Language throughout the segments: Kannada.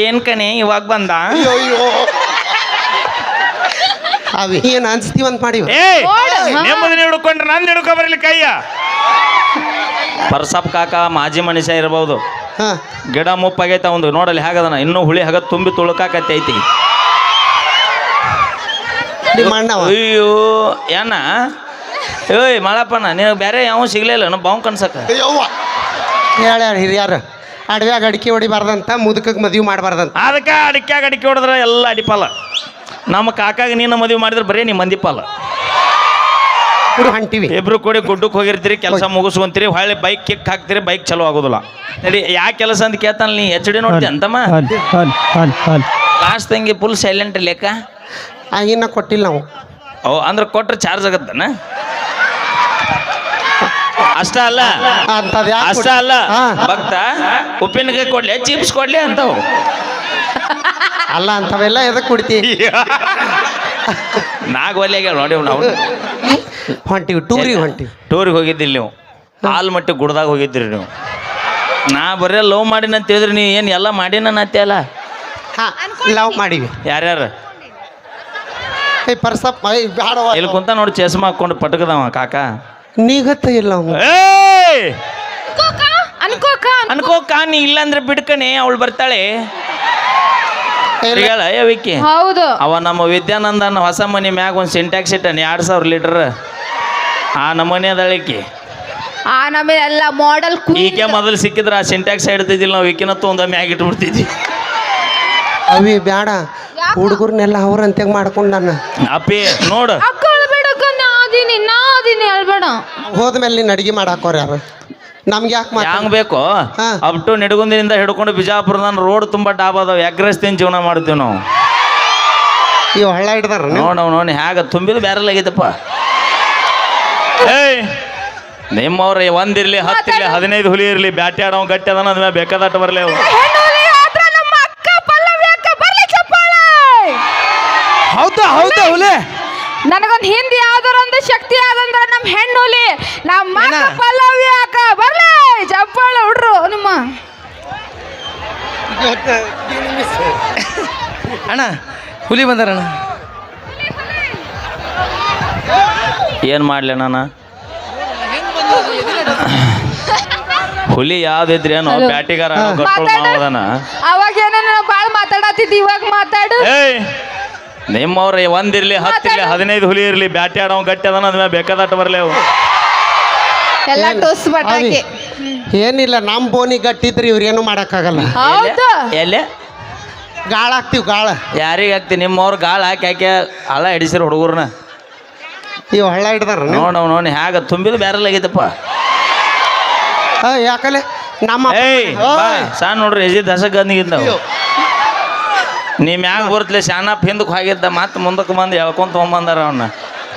ಏನ್ ಕಣೆ ಇವಾಗ ಬಂದ? ಅಯ್ಯೋ ಅವಿ ಏನು ಅನ್ಸ್ತೀವಂತ ಮಾಡಿವ ಏ ನೋಡು, ಹಾ. ನೆಮ್ಮದಿ ಹಿಡ್ಕೊಂಡ್ರೆ ನಂದು ಹಿಡ್ಕೊ ಬರಲಿ ಕೈಯ. ಪರ್ಸಪ್ ಕಾಕ ಮಾಜಿ ಮನುಷ್ಯ ಇರಬಹುದು ಹಾ. ಗಿಡ ಮುಪ್ಪಾಗೈತ ಒಂದು ನೋಡಲಿ ಹೇಗದನ? ಇನ್ನೂ ಹುಳಿ ಹಾಗ ತುಂಬಿ ತುಳುಕಾಕತ್ತೈತಿ ನಿಮ್ಮ ಅಣ್ಣವ? ಅಯ್ಯೋ ಏನ? ಏಯ್ ಮಳಪ್ಪಣ್ಣ ನೀವು ಬೇರೆ ಯಾವ ಸಿಗ್ಲಿಲ್ಲ ನಮ್ಮ ಬಾವು ಕನ್ಸಕ್ಕ ಅಯ್ಯವ್ವ. ಹೇಳ್ಯಾರ ಹಿರಿಯಾರ. ಅಡವ್ಯಾಗ ಅಡಿಕೆ ಹೊಡಿಬಾರ್ದಂತ ಮುದುಕಕ್ಕೆ ಮದುವೆ ಮಾಡಬಾರ್ದಂತ. ಅದಕ್ಕೆ ಅಡಿಕ್ಯಾಗ ಅಡಿಕೆ ಹೊಡೆದ್ರೆ ಎಲ್ಲ ಅಡಿಪಾಲ. ನಮ್ಮ ಕಾಕಾಗ ನೀನು ಮದುವೆ ಮಾಡಿದ್ರೆ ಬರೀ ನೀ ಮಂದಿಪಾಲ. ಇಬ್ರು ಹೊಂಟಿವಿ. ಇಬ್ರು ಕೂಡಿ ಗುಡ್ಡಕ್ಕೆ ಹೋಗಿರ್ತೀರಿ ಕೆಲಸ ಮುಗಿಸ್ಕೊಂತೀರಿ ಹೊಳ್ಳಿ ಬೈಕ್ ಕಿಕ್ ಹಾಕ್ತೀರಿ ಬೈಕ್ ಚಲೋ ಆಗೋದಿಲ್ಲ. ನಡಿ ಯಾ ಕೆಲಸ ಅಂತ ಕೇಳ್ತಾನೆ ನೀ ಎಚ್ ಡಿ ನೋಡ್ತಿ ಅಂತಮ್ಮ? ಲಾಸ್ಟ್ ತಂಗಿ ಫುಲ್ ಸೈಲೆಂಟ್ ಲೆಕ್ಕ ಆಗಿನ ಕೊಟ್ಟಿಲ್ಲ ನಾವು. ಓ ಅಂದ್ರೆ ಕೊಟ್ರೆ ಚಾರ್ಜ್ ಆಗತ್ತನ? ಅಷ್ಟ ಅಲ್ಲ. ಅಂತದ್ ಅಷ್ಟ ಅಲ್ಲ. ಭಕ್ತ ಉಪ್ಪಿನಕಾಯಿ ಕೊಡ್ಲಿ ಚಿಪ್ಸ್ ಕೊಡ್ಲಿ ಅಂತವು. ಅಲ್ಲ ಅಂತವೆಲ್ಲ ಎದಕ್ ಕುಡ್ತಿ? ನಾಗ ಒಲೆಗೆ ನೋಡಿ ನಾವು ಹೊಂಟಿವಿ ಟೂರಿಗೆ ಹೊಂಟಿವಿ ಟೂರಿಗೆ ಹೋಗಿದ್ದಿಲ್ಲ ನೀವು. ಆಲ್ಮಟ್ಟಿ ಗುಡ್ದಾಗ ಹೋಗಿದ್ದಿರಿ ನೀವು. ನಾ ಬರೀ ಲವ್ ಮಾಡಿನ ಅಂತ ಹೇಳಿದ್ರಿ ನೀವು ಏನು ಎಲ್ಲ ಮಾಡಿನ ಅಲ್ಲ? ಹಾ ಲವ್ ಮಾಡಿವಿ. ಯಾರ್ಯಾರು? ಏ ಪರ್ಸಪ್ಪ ಏ ಬ್ಯಾಡವ ಇಲ್ಲಿ ಕುಂತ ನೋಡಿ ಚಸ್ಮಾ ಹಾಕೊಂಡು ಪಟಕದವ ಕಾಕ. ನೀಗತ್ತ ಇಲ್ಲ ಏಯ್! ಅನ್ಕೋಕ? ಅನ್ಕೋಕ? ಅನ್ಕೋ ಕಾ ನೀ ಇಲ್ಲಾಂದ್ರೆ ಬಿಡ್ಕಣೆ ಅವಳು ಬರ್ತಾಳೆ. ಹೇಳ ವಿಕ್ಕಿ? ಹೌದು. ಅವ ನಮ್ಮ ವಿದ್ಯಾನಂದನ ಹೊಸ ಮನೆ ಮ್ಯಾಗ ಒಂದು ಸಿಂಟ್ಯಾಕ್ಸ್ ಇಟ್ಟಾನೆ ಎರಡು ಸಾವಿರ ಲೀಟರ್. ಆ ನಮೂನೆ ಅದಳಿಕೆ ಆ ನಮಗೆ ಎಲ್ಲ ಮಾಡೆಲ್ ಈಕೆ ಮೊದಲು ಸಿಕ್ಕಿದ್ರೆ ಆ ಸಿಂಟ್ಯಾಕ್ಸ್ ಹಿಡ್ತಿದ್ದಿಲ್ಲ ನಾವು ವಿಕಿನ ತೊಂದ ಮ್ಯಾಗ ಇಟ್ಬಿಡ್ತಿದ್ವಿ. ಅವಿ ಬ್ಯಾಡ. ಹುಡುಗರ್ನೆಲ್ಲ ಅವ್ರಂತೆ ಮಾಡ್ಕೊಂಡ್ ನಾನು. ಅಪ್ಪಿ ನೋಡು. ಅಳ್ಬೇಡ ಹೋದ್ಮೇಲೆ ನೀನು ಅಡಿಗೆ ಮಾಡಾಕೋರ್ ಯಾರು? ನಮ್ಗೆ ಯಾಕೆ ಮಾತ ಹ್ಯಾಂಗ್ ಬೇಕು? ಹಾ. ಅಪ್ ಟು ನಿಡಗುಂದಿನಿಂದ ಹಿಡ್ಕೊಂಡು ಬಿಜಾಪುರದ ರೋಡ್ ತುಂಬಾ ಡಾಬ್ ಅದಾವ. ಎಗ್ರೆಸ್ ತಿನ್ ಜೀವನ ಮಾಡ್ತೀವಿ ನಾವು. ಇವ್ ಹಳ್ಳ ಹಿಡ್ದಾರ ನೋಡವ್ ನೋಡಿ ಹ್ಯಾಗ ತುಂಬಿದ ಬ್ಯಾರಲ್ ಆಗೈತಪ್ಪ. ಏಯ್! ನಿಮ್ಮವ್ರ ಒಂದಿರ್ಲಿ ಹತ್ತಿರ್ಲಿ ಹದಿನೈದು ಹುಲಿ ಇರ್ಲಿ ಬ್ಯಾಟಿ ಆಡೋ ಗಟ್ಟಿ ಅದನ್ನ ಅದ್ಮೇಲೆ ಬೇಕಾದಟ್ಟು ಬರಲಿ ಅವು ಆದ್ರ ನಮ್ಮ ಅಕ್ಕ ಪಲ್ಲವಿ ಅಕ್ಕ ಬರ್ಲಿ ಚಪ್ಪಾಳೆ ಹೌದಾ ಹೌದಾ ಹುಲಿ ನನಗೊಂದು ಹಿಂದಿ ಯಾವ್ದಾರ ಒಂದು ಶಕ್ತಿ ಆದಂದ್ರ ನಮ್ಮ ಹೆಣ್ಣುಲಿ ನಮ್ಮ ಪಲ್ಲವಿ ಅಕ್ಕ ಬರ್ಲಿ ಚಪ್ಪಾಳ ಹುಡ್ರು ನಿಮ್ಮ. ಅಣ್ಣ ಹುಲಿ ಬಂದಾರಣ್ಣ ಏನು ಮಾಡ್ಲಿ ನಾನು ಹುಲಿ ಯಾವ್ದಿದ್ರಿ ಏನೋ. ಬ್ಯಾಟಿಗಾರ. ಮಾವದನ. ಅವಾಗ ಏನೋ ಬಾಳ ಮಾತಾಡತ್ತಿದ್ದಿ ಇವಾಗ ಮಾತಾಡು. ನಿಮ್ಮವ್ರ ಒಂದಿರ್ಲಿ ಹತ್ತಿರ್ಲಿ ಹದಿನೈದು ಹುಲಿ ಇರ್ಲಿ ಬ್ಯಾಟಿ ಆಡೋ ಗಟ್ಟಿ ಅದನ್ನ ಅದ್ಮೇಲೆ ಬೇಕಾದಟ್ಟು ಬರ್ಲೇವು ಅವು. ಎಲ್ಲ ಟೋಸ್ ಬಟಾಕಿ ಏನಿಲ್ಲ ನಮ್ಮ ಬೋನಿ ಗಟ್ಟಿದ್ರಿ ಇವ್ರೇನು ಮಾಡಕ್ಕಾಗಲ್ಲ. ಹೌದು. ಎಲ್ಲೇ? ಗಾಳ ಹಾಕ್ತಿವಿ ಗಾಳ. ಯಾರಿಗೆ ಹಾಕ್ತಿ? ನಿಮ್ಮವ್ರ ಗಾಳ ಹಾಕಿ ಹಾಕಿ ಹಳ ಹಿಡಿಸಿರ ಹುಡುಗರ್ನ. ಇವ್ ಹಳ್ಳ ಹಿಡ್ದಾರ ನೋಡ್ ನಾವು ನೋಡಿ ಹ್ಯಾಗ ತುಂಬಿದ ಬ್ಯಾರಲ್ ಆಗೈತಪ್ಪ. ಯಾಕಲೆ? ನಮ್ಮ ಸಾ ಏಯ್ ಬಾ, ಓಯ್. ಸಣ್ಣ ನೋಡ್ರಿ ಎಜಿ ದಶಗಂದಿಗಿಂದ ಅಯ್ಯೋ. ನೀ ಮ್ಯಾಗ ಬರ್ತಲೆ ಶಾನಪ್ ಹಿಂದಕ್ಕೆ ಹೋಗಿದ್ದ ಮತ್ತೆ ಮುಂದಕ್ಕೆ ಬಂದು ಎಳ್ಕೊಂತ ತೊಗೊಂಬಂದಾರ ಅವನ್ನ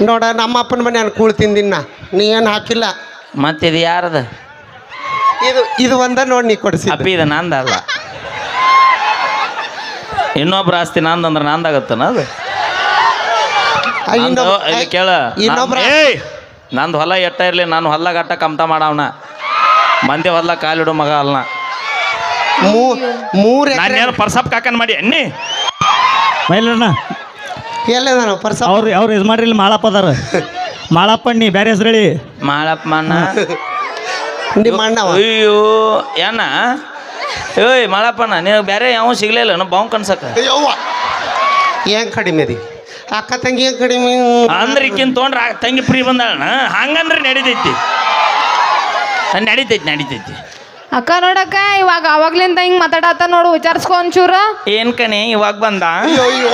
ನೋಡ ನಮ್ಮ ಅಪ್ಪನ ಮನೆ ನಾನು ಕೂಳ್ ತಿಂದಿನ ನೀ ಏನು ಹಾಕಿಲ್ಲ? ಮತ್ತೆ ಇದು ಯಾರದ? ಇದು ಇದು ಒಂದ ನೋಡಿ ನೀ ಕೊಡಿಸಿ ಅಪ್ಪಿ ಇದು ನಂದಲ್ಲ ಇನ್ನೊಬ್ರ ಆಸ್ತಿ ನಂದಂದ್ರೆ ನಂದಾಗತ್ತನ ಅದು? ನಂದು ಅದು ಕೇಳ. ಇನ್ನೊಬ್ರ ನಾನ್- ಏಯ್! ನಂದು ಹೊಲ ಎಟ್ಟ ಇರಲಿ ನಾನು ಹೊಲ ಗಟ್ಟ ಕಮ್ತ ಮಾಡವನ. ಮಂದಿ ಹೊಲ ಕಾಲಿಡು ಮಗ ಅಲ್ಲ ಮೂರು ಎಕರೆ ನಾನೇನು ಪರ್ಸಪ್ ಕಾಕನ್ ಮಾಡಿ ಅನ್ನಿ ಮೈಲಣ್ಣ ಎಲ್ಲದ ಪರ್ಸ ಅವ್ರು ಅವ್ರು ಇದು ಮಾಡ್ರಿ ಇಲ್ಲಿ ಮಾಳಪ್ಪ ಅದಾರ. ಮಾಳಪ್ಪ ನೀ ಬೇರೆ ಹೆಸರು ಹೇಳಿ. ಮಾಳಪ್ಪ ಮಣ್ಣ ನಿಮ್ಮ ಅಣ್ಣವ? ಅಯ್ಯೋ ಏನ? ಏಯ್ ಮಾಳಪ್ಪಣ್ಣ ನೀವು ಬೇರೆ ಯಾವ ಸಿಗ್ಲಿಲ್ಲ ನಮ್ಮ ಬಾವು ಕನ್ಸಕ್ಕ ಅಯ್ಯವ್ವ ಏನ್ ಕಡಿಮೆ ರೀ ಅಕ್ಕ ತಂಗಿ ಏನ್ ಕಡಿಮೆ? ಅಂದ್ರೆ ಈಕಿನ್ ತೊಗೊಂಡ್ರ ಆ ತಂಗಿ ಫ್ರೀ ಬಂದಾಳಣ ಹಂಗಂದ್ರೆ ನಡೀತೈತಿ. ನಡೀತೈತಿ ನಡೀತೈತಿ. ಅಕ್ಕ ನೋಡಕ್ಕ ಇವಾಗ ಅವಾಗ್ಲಿಂದ ಹಿಂಗ್ ಮಾತಾಡತ್ತ ನೋಡು ವಿಚಾರಿಸ್ಕೊ ಒಂಚೂರ. ಏನ್ ಕಣಿ ಇವಾಗ ಬಂದ? ಅಯ್ಯೋ.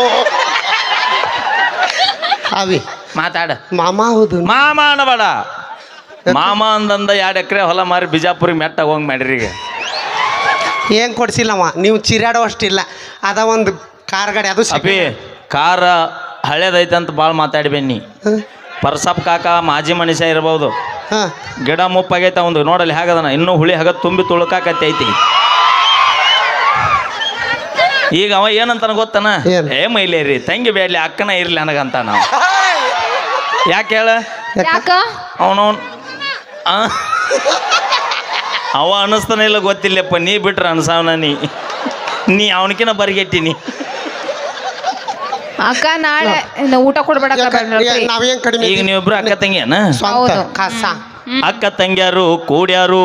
ಅವಿ. ಮಾತಾಡ. ಮಾಮ ಹೌದು. ಮಾಮ ಅನ್ನಬೇಡ ಮಾಮ ಅಂದಂದ ಎರಡು ಎಕರೆ ಹೊಲ ಮಾರಿ ಬಿಜಾಪುರಿಗೆ ಮೆಟ್ಟ ಹೋಗಿ ಮಾಡ್ರಿ ಈಗ. ಏನ್ ಕೊಡ್ಸಿಲ್ಲಮ್ಮ ನೀವು ಚಿರಾಡೋ ಅಷ್ಟಿಲ್ಲ ಅದ ಒಂದು ಕಾರ್ ಗಾಡಿ ಅದು ಅಪಿ ಕಾರ ಹಳೇದೈತೆ ಅಂತ ಭಾಳ ಮಾತಾಡಿ ಬೆನ್ನಿ ಪರ್ಸಪ್ ಕಾಕ ಮಾಜಿ ಮನುಷ್ಯ ಇರ್ಬೋದು. ಹಾ. ಗಿಡ ಮುಪ್ಪಾಗೈತೆ ಒಂದು ನೋಡಲ್ಲಿ ಹೇಗದನ? ಇನ್ನೂ ಹುಳಿ ಹಾಗ ತುಂಬಿ ತುಳುಕಾಕತ್ತೈತಿ ಈಗ ಅವ ಏನಂತಾನ ಗೊತ್ತನ? ಏನ್? ಏ ಮೈಲೇರಿ ತಂಗಿ ಬೇಡಲಿ ಅಕ್ಕನ ಇರ್ಲಿ ನನಗಂತ ನಾವು. ಯಾಕೆ ಹೇಳ? ಯಾಕ? ಅವನವನ್ ಅವ ಅನ್ನಿಸ್ತಾನೆ ಇಲ್ಲ ಗೊತ್ತಿಲ್ಲಪ್ಪ ನೀ ಬಿಟ್ರೆ ಅನ್ಸಾವನ ನೀ. ನೀ ಅವನಕಿನ ಬರ್ಗೆಟ್ಟಿನಿ. ಅಕ್ಕ ನಾಳೆ ಇನ್ನು ಊಟ ಕೊಡ್ಬೇಡ ಅಕ್ಕ ಯಾಕ- ನಾವೇನ್ ಕಡಿಮೆ ಈಗ ನೀವಿಬ್ರು ಅಕ್ಕ ತಂಗಿಯನ? ಸ್ವಂತ. ಹೌದು. ಕಾಸ. ಅಕ್ಕ ತಂಗಿಯಾರು ಕೂಡ್ಯಾರು.